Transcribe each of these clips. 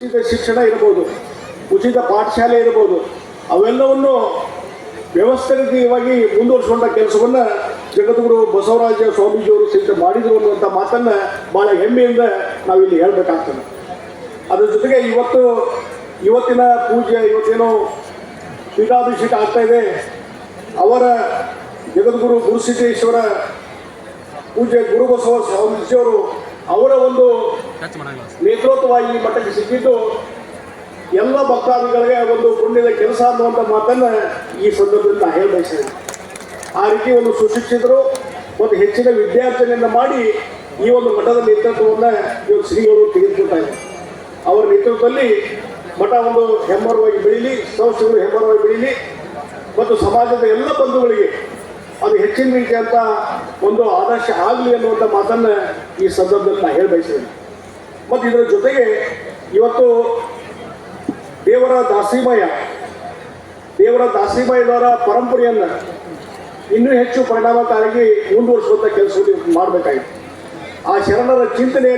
ಉಚಿತ ಶಿಕ್ಷಣ ಇರ್ಬೋದು, ಉಚಿತ ಪಾಠಶಾಲೆ ಇರ್ಬೋದು, ಅವೆಲ್ಲವನ್ನು ವ್ಯವಸ್ಥಿತವಾಗಿ ಮುಂದುವರಿಸುವಂಥ ಕೆಲಸವನ್ನು ಜಗದ್ಗುರು ಬಸವರಾಜ ಸ್ವಾಮೀಜಿಯವರು ಸಿದ್ಧ ಮಾಡಿದರು ಅನ್ನುವಂಥ ಮಾತನ್ನು ಭಾಳ ಹೆಮ್ಮೆಯಿಂದ ನಾವಿಲ್ಲಿ ಹೇಳಬೇಕಾಗ್ತದೆ. ಅದ್ರ ಜೊತೆಗೆ ಇವತ್ತು, ಇವತ್ತಿನ ಪೂಜೆ, ಇವತ್ತೇನೋ ಪೀಠಾಭಿಷೇಕ ಆಗ್ತಾ ಇದೆ. ಅವರ ಜಗದ್ಗುರು ಗುರುಸಿದ್ದೇಶ್ವರ ಪೂಜೆ ಗುರುಬಸವ ಸ್ವಾಮೀಜಿಯವರು ಅವರ ಒಂದು ನೇತೃತ್ವ ಈ ಮಟ್ಟಕ್ಕೆ ಸಿಕ್ಕಿದ್ದು ಎಲ್ಲ ಭಕ್ತಾದಿಗಳಿಗೆ ಒಂದು ಪುಣ್ಯದ ಕೆಲಸ ಅನ್ನುವಂಥ ಮಾತನ್ನು ಈ ಸಂದರ್ಭದಲ್ಲಿ ನಾನು ಹೇಳಬಯಸ್ತೇನೆ ಆ ರೀತಿ ಒಂದು ಸುಶಿಕ್ಷಿತರು ಮತ್ತು ಹೆಚ್ಚಿನ ವಿದ್ಯಾರ್ಥಿನಿಯನ್ನು ಮಾಡಿ ಈ ಒಂದು ಮಠದ ನೇತೃತ್ವವನ್ನು ಇವತ್ತು ಶ್ರೀಗಳು ತೆಗೆದುಕೊಳ್ತಾ ಇದ್ದಾರೆ. ಅವರ ನೇತೃತ್ವದಲ್ಲಿ ಮಠ ಒಂದು ಹೆಮ್ಮರವಾಗಿ ಬೆಳೀಲಿ ಸಂಸ್ಥೆಗಳು ಹೆಮ್ಮರವಾಗಿ ಬೆಳೀಲಿ ಮತ್ತು ಸಮಾಜದ ಎಲ್ಲ ಬಂಧುಗಳಿಗೆ ಅದು ಹೆಚ್ಚಿನ ರೀತಿಯಂಥ ಒಂದು ಆದರ್ಶ ಆಗಲಿ ಅನ್ನುವಂಥ ಮಾತನ್ನು ಈ ಸಂದರ್ಭದಲ್ಲಿ ನಾನು ಹೇಳಬಯಸ್ತೇನೆ ಮತ್ತು ಇದರ ಜೊತೆಗೆ ಇವತ್ತು ದೇವರ ದಾಸಿಮಯ, ದೇವರ ದಾಸಿಮಯದವರ ಪರಂಪರೆಯನ್ನು ಇನ್ನೂ ಹೆಚ್ಚು ಪರಿಣಾಮಕಾರಿಯಾಗಿ ಮುಂದುವರಿಸುವಂಥ ಕೆಲಸ ಮಾಡಬೇಕಾಗಿತ್ತು. ಆ ಶರಣರ ಚಿಂತನೆ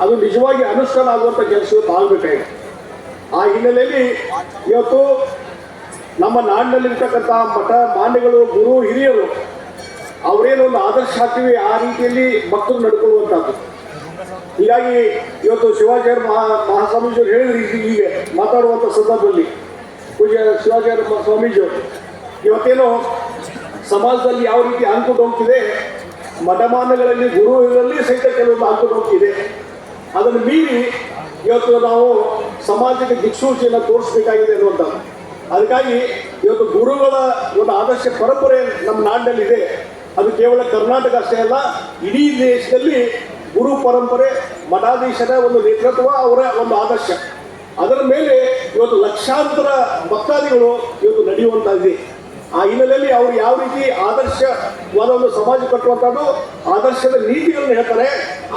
ಅದು ನಿಜವಾಗಿ ಅನುಷ್ಠಾನ ಆಗುವಂಥ ಕೆಲಸ ಆಗಬೇಕಾಗಿದೆ ಆ ಹಿನ್ನೆಲೆಯಲ್ಲಿ ಇವತ್ತು ನಮ್ಮ ನಾಡಿನಲ್ಲಿರ್ತಕ್ಕಂಥ ಮಠ ಮಾನ್ಯಗಳು ಗುರು, ಹಿರಿಯರು ಅವರೇನೊಂದು ಆದರ್ಶ ಹಾಕ್ತೀವಿ ಆ ರೀತಿಯಲ್ಲಿ ಮಕ್ಕಳು ನಡ್ಕೊಳ್ಳುವಂಥದ್ದು. ಹೀಗಾಗಿ ಇವತ್ತು ಶಿವಾಚಾರ್ಯ ಮಹಾ, ಮಹಾಸ್ವಾಮೀಜಿಯವರು ಹೇಳಿದ್ರು ಈಗ ಹೀಗೆ ಮಾತಾಡುವಂಥ ಸಂದರ್ಭದಲ್ಲಿ. ಪೂಜ್ಯ ಶಿವಾಚಾರ್ಯ ಸ್ವಾಮೀಜಿ ಸ್ವಾಮೀಜಿಯವರು ಇವತ್ತೇನು ಸಮಾಜದಲ್ಲಿ ಯಾವ ರೀತಿ ಅಂಕು ಹೋಗ್ತಿದೆ ಮತಮಾನಗಳಲ್ಲಿ ಗುರು ಇದರಲ್ಲಿ ಸಹಿತ ಕೆಲವೊಂದು ಅಂಕು ಹೋಗ್ತಿದೆ ಅದನ್ನು ಮೀರಿ ಇವತ್ತು ನಾವು ಸಮಾಜಕ್ಕೆ ದಿಕ್ಸೂಚಿಯನ್ನು ತೋರಿಸಬೇಕಾಗಿದೆ ಅನ್ನುವಂಥದ್ದು. ಅದಕ್ಕಾಗಿ ಇವತ್ತು ಗುರುಗಳ ಒಂದು ಆದರ್ಶ ಪರಂಪರೆ ನಮ್ಮ ನಾಡಿನಲ್ಲಿದೆ. ಅದು ಕೇವಲ ಕರ್ನಾಟಕ ಅಷ್ಟೇ ಅಲ್ಲ, ಇಡೀ ದೇಶದಲ್ಲಿ ಗುರು ಪರಂಪರೆ, ಮಠಾಧೀಶರ ಒಂದು ನೇತೃತ್ವ ಅವರ ಒಂದು ಆದರ್ಶ. ಅದರ ಮೇಲೆ ಇವತ್ತು ಲಕ್ಷಾಂತರ ಭಕ್ತಾದಿಗಳು ಇವತ್ತು ನಡೆಯುವಂತಾಗಿದೆ ಆ ಹಿನ್ನೆಲೆಯಲ್ಲಿ ಅವರು ಯಾವ ರೀತಿ ಆದರ್ಶವಾದ ಒಂದು ಸಮಾಜ ಕಟ್ಟುವಂಥದ್ದು ಆದರ್ಶದ ನೀತಿಗಳನ್ನು ಹೇಳ್ತಾರೆ,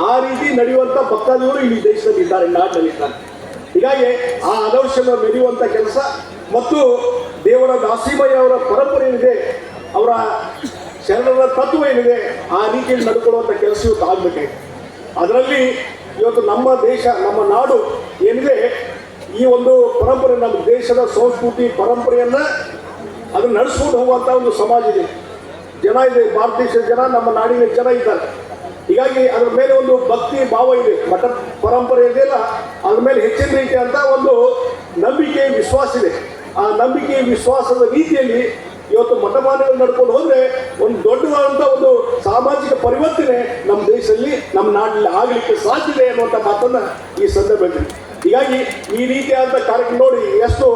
ಆ ರೀತಿ ನಡೆಯುವಂಥ ಭಕ್ತಾದಿಗಳು ಈ ದೇಶದಲ್ಲಿ ಇದ್ದಾರೆ ನಾಟಲ್ಲಿ ಇದ್ದಾರೆ ಹೀಗಾಗಿ ಆ ಆದರ್ಶನ ಮೆರೆಯುವಂಥ ಕೆಲಸ, ಮತ್ತು ದೇವರ ದಾಸಿಮಯ್ಯ ಅವರ ಪರಂಪರೆ ಏನಿದೆ ಅವರ ಶರಣರ ತತ್ವ ಏನಿದೆ, ಆ ರೀತಿಯಲ್ಲಿ ನಡ್ಕೊಳ್ಳುವಂಥ ಕೆಲಸ ಇವತ್ತು ಅದರಲ್ಲಿ ಇವತ್ತು ನಮ್ಮ ದೇಶ, ನಮ್ಮ ನಾಡು ಏನಿದೆ, ಈ ಒಂದು ಪರಂಪರೆ ನಮ್ಮ ದೇಶದ ಸಂಸ್ಕೃತಿ ಪರಂಪರೆಯನ್ನು ಅದನ್ನು ನಡೆಸ್ಕೊಂಡು ಹೋಗುವಂಥ ಒಂದು ಸಮಾಜ ಇದೆ. ಜನ ಇದೆ, ಭಾರತ ದೇಶದ ಜನ, ನಮ್ಮ ನಾಡಿನ ಜನ ಇದ್ದಾರೆ. ಹೀಗಾಗಿ ಅದ್ರ ಮೇಲೆ ಒಂದು ಭಕ್ತಿ ಭಾವ ಇದೆ. ಮಠ ಪರಂಪರೆ ಇದೆಯಲ್ಲ ಅದ್ರ ಮೇಲೆ ಹೆಚ್ಚಿನ ರೀತಿಯಂಥ ಒಂದು ನಂಬಿಕೆ, ವಿಶ್ವಾಸ ಇದೆ. ಆ ನಂಬಿಕೆ, ವಿಶ್ವಾಸದ ರೀತಿಯಲ್ಲಿ ಇವತ್ತು ಮಠಮಾನ್ಯಗಳು ನಡ್ಕೊಂಡು ಹೋದ್ರೆ ಒಂದು ದೊಡ್ಡವಾದಂತ ಒಂದು ಸಾಮಾಜಿಕ ಪರಿವರ್ತನೆ ನಮ್ಮ ದೇಶದಲ್ಲಿ, ನಮ್ಮ ನಾಡಿನಲ್ಲಿ ಆಗಲಿಕ್ಕೆ ಸಾಧ್ಯ ಇದೆ ಅನ್ನುವಂಥ ಮಾತನ್ನ ಈ ಸಂದರ್ಭದಲ್ಲಿ. ಹೀಗಾಗಿ ಈ ರೀತಿಯಾದ ಕಾರ್ಯಕ್ರಮ ನೋಡಿ ಎಷ್ಟು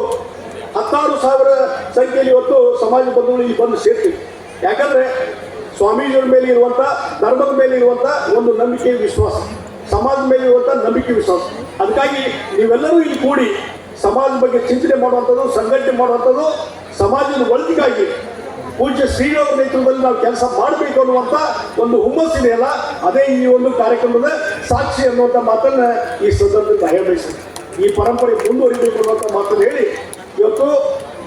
ಹತ್ತಾರು ಸಾವಿರ ಸಂಖ್ಯೆಯಲ್ಲಿ ಇವತ್ತು ಸಮಾಜ ಬಂಧುಗಳು ಇಲ್ಲಿ ಬಂದು ಸೇರ್ತೀವಿ. ಯಾಕಂದ್ರೆ ಸ್ವಾಮೀಜಿಗಳ ಮೇಲೆ ಇರುವಂಥ ಧರ್ಮದ ಮೇಲೆ ಇರುವಂಥ ಒಂದು ನಂಬಿಕೆ ವಿಶ್ವಾಸ. ಸಮಾಜದ ಮೇಲೆ ಇರುವಂಥ ನಂಬಿಕೆ ವಿಶ್ವಾಸ. ಅದಕ್ಕಾಗಿ ನೀವೆಲ್ಲರೂ ಇಲ್ಲಿ ಕೂಡಿ ಸಮಾಜದ ಬಗ್ಗೆ ಚಿಂತನೆ ಮಾಡುವಂಥದ್ದು, ಸಂಘಟನೆ ಮಾಡುವಂಥದ್ದು, ಸಮಾಜದ ಒಳಿತಿಗಾಗಿ ಪೂಜ್ಯ ಶ್ರೀರಾಮ ನೇತೃತ್ವದಲ್ಲಿ ನಾವು ಕೆಲಸ ಮಾಡಬೇಕು ಅನ್ನುವಂಥ ಒಂದು ಹುಮ್ಮಸ್ಸಿದೆಯಲ್ಲ ಅದೇ ಈ ಒಂದು ಕಾರ್ಯಕ್ರಮದ ಸಾಕ್ಷಿ ಅನ್ನುವಂಥ ಮಾತನ್ನ ಈ ಸಂದರ್ಭದಲ್ಲಿ ಹೇಳಬೇಕು. ಈ ಪರಂಪರೆ ಮುಂದುವರಿಬೇಕು ಅನ್ನುವಂಥ ಮಾತನ್ನು ಹೇಳಿ, ಇವತ್ತು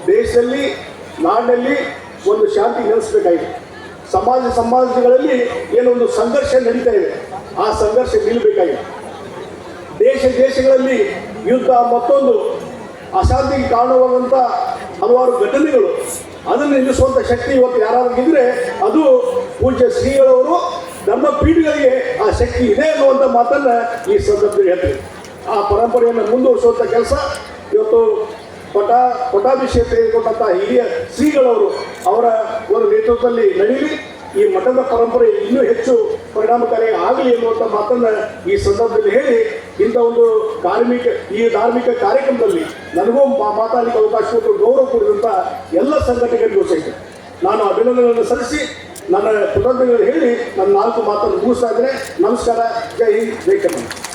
ದೇಶದಲ್ಲಿ, ನಾಡಿನಲ್ಲಿ ಒಂದು ಶಾಂತಿ ನೆಲೆಸಬೇಕಾಗಿದೆ. ಸಮಾಜ ಸಮಾಜಗಳಲ್ಲಿ ಏನೊಂದು ಸಂಘರ್ಷ ನಡೀತಾ ಇದೆ. ಆ ಸಂಘರ್ಷ ನಿಲ್ಲಬೇಕಾಗಿದೆ. ದೇಶ ದೇಶಗಳಲ್ಲಿ ಯುದ್ಧ ಮತ್ತೊಂದು ಅಶಾಂತಿಗೆ ಕಾರಣವಾದಂಥ ಹಲವಾರು ಘಟನೆಗಳು. ಅದನ್ನು ನಿಲ್ಲಿಸುವಂಥ ಶಕ್ತಿ ಇವತ್ತು ಯಾರಾದ್ರೂ ಇದ್ರೆ ಅದು ಪೂಜ್ಯ ಶ್ರೀಗಳವರು ನಮ್ಮ ಪೀಠಗಳಿಗೆ ಆ ಶಕ್ತಿ ಇದೆ ಅನ್ನುವಂಥ ಮಾತನ್ನ ಈ ಸಂದರ್ಭದಲ್ಲಿ ಹೇಳ್ತೀವಿ ಆ ಪರಂಪರೆಯನ್ನು ಮುಂದುವರಿಸುವಂಥ ಕೆಲಸ ಇವತ್ತು ಪಟ ಪಟಾಭಿಷೇಕ ತೆಗೆದುಕೊಂಡಂಥ ಹಿರಿಯ ಶ್ರೀಗಳವರು ಅವರ ಒಂದು ನೇತೃತ್ವದಲ್ಲಿ ನಡೀಲಿ ಈ ಮಠದ ಪರಂಪರೆ ಇನ್ನೂ ಹೆಚ್ಚು ಪರಿಣಾಮಕಾರಿ ಆಗಲಿ ಎನ್ನುವಂಥ ಮಾತನ್ನ ಈ ಸಂದರ್ಭದಲ್ಲಿ ಹೇಳಿ ಇಂಥ ಒಂದು ಕಾರ್ಮಿಕ ಈ ಧಾರ್ಮಿಕ ಕಾರ್ಯಕ್ರಮದಲ್ಲಿ ನನಗೂ ಮಾತಾಡಲಿಕ್ಕೆ ಅವಕಾಶ ಕೊಟ್ಟು ಗೌರವ ಕೊಡಿದಂಥ ಎಲ್ಲ ಸಂಘಟನೆಗಳಿಗೂ ಸಹಿತ. ನಾನು ಅಭಿನಂದನೆಗಳನ್ನು ಸಲ್ಲಿಸಿ, ನನ್ನ ಕೃತಜ್ಞತೆಗಳು ಹೇಳಿ, ನನ್ನ ನಾಲ್ಕು ಮಾತನ್ನು ಮುಗಿಸ್ತಾ ಇದ್ದರೆ ನಮಸ್ಕಾರ. ಜೈ ಜೈ ಕರ್ನಾಟಕ.